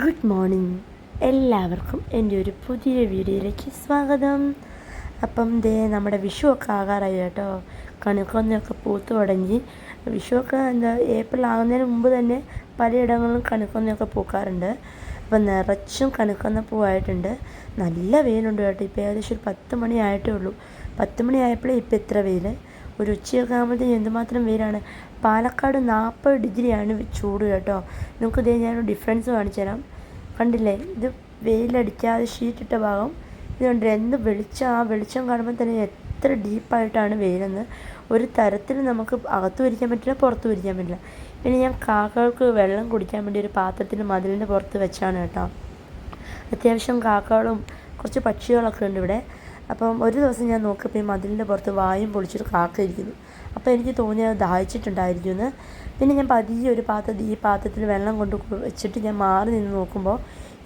Good morning എല്ലാവർക്കും എന്റെ ഒരു പുതിയ വീഡിയോയിലേക്ക് സ്വാഗതം. അപ്പം ദേ നമ്മുടെ വിഷു ഒക്കെ ആകാറായി കേട്ടോ. കണിക്കൊന്നയൊക്കെ പൂത്ത് തുടങ്ങി. വിഷുവൊക്കെ എന്താ ഏപ്രിൽ ആകുന്നതിന് മുമ്പ് തന്നെ പലയിടങ്ങളിലും കണിക്കൊന്നയൊക്കെ പൂക്കാറുണ്ട്. അപ്പം നിറച്ചും കണിക്കൊന്ന പൂവായിട്ടുണ്ട്. നല്ല വെയിലുണ്ട് കേട്ടോ. ഇപ്പോൾ ഏകദേശം ഒരു പത്ത് മണിയായിട്ടേ ഉള്ളൂ. പത്ത് മണിയായപ്പോഴേ ഇപ്പോൾ ഇത്ര വെയിൽ ഒരു ഉച്ചയൊക്കെ ആകുമ്പോഴത്തേക്കും എന്തുമാത്രം വെയിലാണ് പാലക്കാട് നാൽപ്പത് ഡിഗ്രിയാണ് ചൂട് കേട്ടോ. നിങ്ങൾക്ക് ഇതേ ഞാൻ ഡിഫറൻസ് കാണിച്ചു തരാം. കണ്ടില്ലേ? ഇത് വെയിലടിക്കാതെ ഷീറ്റിട്ട ഭാഗം. ഇത് കണ്ടില്ലേ? എന്ത് വെളിച്ചം? ആ വെളിച്ചം കാണുമ്പോൾ തന്നെ എത്ര ഡീപ്പായിട്ടാണ് വെയിലെന്ന് ഒരു തരത്തിൽ നമുക്ക് അകത്തും ഇരിക്കാൻ പറ്റില്ല പുറത്തും ഇരിക്കാൻ പറ്റില്ല. പിന്നെ ഞാൻ കാക്കകൾക്ക് വെള്ളം കുടിക്കാൻ വേണ്ടി ഒരു പാത്രത്തിൽ മതിലിന്റെ പുറത്ത് വെച്ചാണ് കേട്ടോ. അത്യാവശ്യം കാക്കകളും കുറച്ച് പക്ഷികളൊക്കെ ഉണ്ട് ഇവിടെ. അപ്പം ഒരു ദിവസം ഞാൻ നോക്കിയപ്പോൾ ഈ മതിലിന്റെ പുറത്ത് വായും പൊളിച്ചൊരു കാക്ക ഇരിക്കുന്നു അപ്പോൾ എനിക്ക് തോന്നി അത് ദാഹിച്ചിട്ടുണ്ടായിരിക്കും എന്ന് പിന്നെ ഞാൻ പതിയെ ഒരു പാത്രത്തിൽ ഈ പാത്രത്തിൽ വെള്ളം കൊണ്ട് വെച്ചിട്ട് ഞാൻ മാറി നിന്ന് നോക്കുമ്പോൾ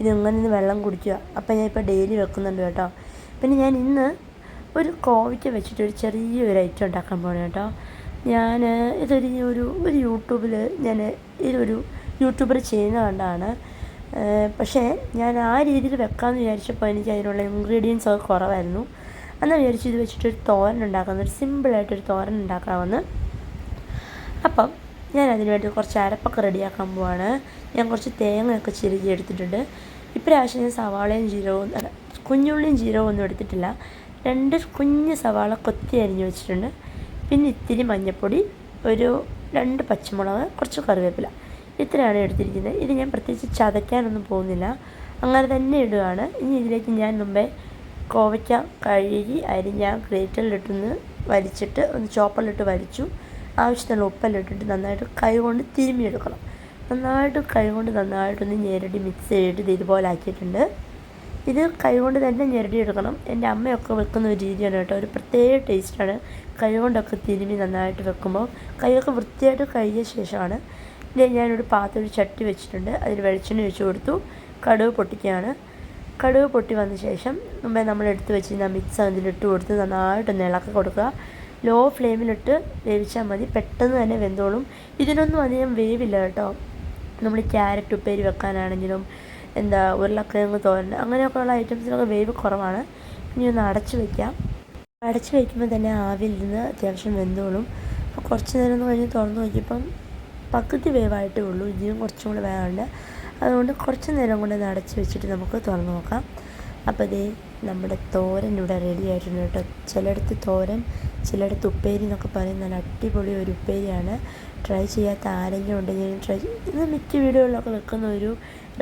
ഇത് ഇങ്ങനെ നിന്ന് വെള്ളം കുടിക്കുക? അപ്പോൾ ഞാൻ ഇപ്പോൾ ഡെയിലി വെക്കുന്നുണ്ട് കേട്ടോ. പിന്നെ ഞാൻ ഇന്ന് ഒരു കോവയ്ക്ക വെച്ചിട്ട് ഒരു ചെറിയൊരു ഐറ്റം ഉണ്ടാക്കാൻ പോകണം കേട്ടോ. ഞാൻ ഇതൊരു ഒരു ഒരു യൂട്യൂബിൽ ഞാൻ ഇതൊരു യൂട്യൂബർ ചെയ്യുന്ന പക്ഷേ ഞാൻ ആ രീതിയിൽ വെക്കാമെന്ന് വിചാരിച്ചപ്പോൾ എനിക്ക് അതിനുള്ള ഇൻഗ്രീഡിയൻസ് ഒക്കെ കുറവായിരുന്നു. അന്ന് വിചാരിച്ചു ഇത് വെച്ചിട്ടൊരു തോരൻ ഉണ്ടാക്കാമെന്ന് ഒരു സിമ്പിളായിട്ടൊരു തോരൻ ഉണ്ടാക്കാമെന്ന്. അപ്പം ഞാൻ അതിന് വേണ്ടി കുറച്ച് അരപ്പൊക്കെ റെഡിയാക്കാൻ പോവാണ്. ഞാൻ കുറച്ച് തേങ്ങയൊക്കെ ചിരുകി എടുത്തിട്ടുണ്ട്. ഇപ്രാവശ്യം ഞാൻ സവാളയും ജീരകവും അല്ല കുഞ്ഞുള്ളിയും ജീരകവും ഒന്നും എടുത്തിട്ടില്ല. രണ്ട് കുഞ്ഞ് സവാള കൊത്തി അരിഞ്ഞ് വെച്ചിട്ടുണ്ട്. പിന്നെ ഇത്തിരി മഞ്ഞൾപ്പൊടി ഒരു രണ്ട് പച്ചമുളക് കുറച്ച് കറിവേപ്പില. ഇത്രയാണ് എടുത്തിരിക്കുന്നത്. ഇത് ഞാൻ പ്രത്യേകിച്ച് ചതയ്ക്കാനൊന്നും പോകുന്നില്ല. അങ്ങനെ തന്നെ ഇടുകയാണ് ഇനി ഇതിലേക്ക് ഞാൻ മുമ്പേ കോവയ്ക്ക കഴുകി അരിഞ്ഞ ഗ്രേറ്ററിലിട്ടൊന്ന് വലിച്ചിട്ട് ഒന്ന് ചോപ്പറിലിട്ട് വലിച്ചു. ആവശ്യത്തിനുള്ള ഉപ്പെല്ലാം ഇട്ടിട്ട് നന്നായിട്ട് കൈ കൊണ്ട് തിരുമ്മിയെടുക്കണം. നന്നായിട്ട് കൈ കൊണ്ട് നന്നായിട്ടൊന്ന് ഞെരടി മിക്സ് ചെയ്തിട്ട് ഇത് ഇതുപോലെ ആക്കിയിട്ടുണ്ട്. ഇത് കൈ കൊണ്ട് തന്നെ ഞെരടി എടുക്കണം എന്റെ അമ്മയൊക്കെ വെക്കുന്ന ഒരു രീതിയാണ് കേട്ടോ. ഒരു പ്രത്യേക ടേസ്റ്റാണ് കൈ കൊണ്ടൊക്കെ തിരുമ്മി നന്നായിട്ട് വെക്കുമ്പോൾ. കൈയൊക്കെ വൃത്തിയായിട്ട് കഴുകിയ ശേഷമാണ്. ഞാനൊരു പാത്രം ഒരു ചട്ടി വെച്ചിട്ടുണ്ട്. അതിൽ വെളിച്ചെണ്ണ ഒഴിച്ച് കൊടുത്തു. കടുവ് പൊട്ടിക്കുകയാണ്. കടുവ് പൊട്ടി വന്ന ശേഷം മുമ്പേ നമ്മൾ എടുത്ത് വെച്ചിരുന്ന മിക്സ് അതിലിട്ട് കൊടുത്ത് നന്നായിട്ടൊന്ന് ഇളക്കി കൊടുക്കുക. ലോ ഫ്ലെയിമിലിട്ട് വേവിച്ചാൽ മതി. പെട്ടെന്ന് തന്നെ വെന്തോളും. ഇതിനൊന്നും അധികം വേവില്ല കേട്ടോ. നമ്മൾ ക്യാരറ്റ് ഉപ്പേരി വെക്കാനാണെങ്കിലും എന്താ ഉരുളക്കിഴങ്ങ് തോരൻ അങ്ങനെയൊക്കെ ഉള്ള ഐറ്റംസിനൊക്കെ വേവ് കുറവാണ്. ഇനി ഒന്ന് അടച്ച് വയ്ക്കാം അടച്ച് വയ്ക്കുമ്പോൾ തന്നെ ആവിയിൽ നിന്ന് അത്യാവശ്യം വെന്തോളും. അപ്പോൾ കുറച്ച് നേരം ഒന്ന് കഴിഞ്ഞ് തുറന്ന് നോക്കിയപ്പം പകുതി വേവായിട്ടേ ഉള്ളൂ. ഇനിയും കുറച്ചും കൂടെ വേവാണ്ട്. അതുകൊണ്ട് കുറച്ച് നേരം കൊണ്ട് അടച്ച് വെച്ചിട്ട് നമുക്ക് തുറന്ന് നോക്കാം. അപ്പോൾ ഇതേ നമ്മുടെ തോരൻ ഇവിടെ റെഡി ആയിട്ടുണ്ട് കേട്ടോ. ചിലയിടത്ത് തോരൻ ചിലയിടത്ത് ഉപ്പേരി എന്നൊക്കെ പറയും നല്ല അടിപൊളി ഒരു ഉപ്പേരിയാണ്. ട്രൈ ചെയ്യാത്ത ആരെങ്കിലും ഉണ്ടെങ്കിൽ ട്രൈ ഇത് മിക്ക വീടുകളിലൊക്കെ വെക്കുന്ന ഒരു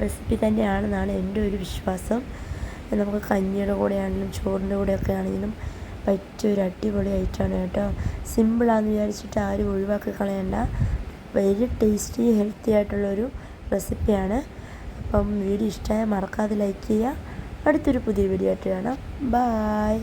റെസിപ്പി തന്നെയാണെന്നാണ് എന്റെ ഒരു വിശ്വാസം. നമുക്ക് കഞ്ഞിയുടെ കൂടെ ആണെങ്കിലും ചോറിന്റെ കൂടെയൊക്കെ ആണെങ്കിലും പറ്റിയ ഒരു അടിപൊളി ഐറ്റമാണ് കേട്ടോ. സിമ്പിളാണെന്ന് വിചാരിച്ചിട്ട് ആരും ഒഴിവാക്കി കളയണ്ട. വെരി ടേസ്റ്റി ഹെൽത്തി ആയിട്ടുള്ളൊരു റെസിപ്പിയാണ് അപ്പം വീഡിയോ ഇഷ്ടമായ മറക്കാതെ ലൈക്ക് ചെയ്യുക. അടുത്തൊരു പുതിയ വീഡിയോ ആയിട്ട് കാണാം. ബായ്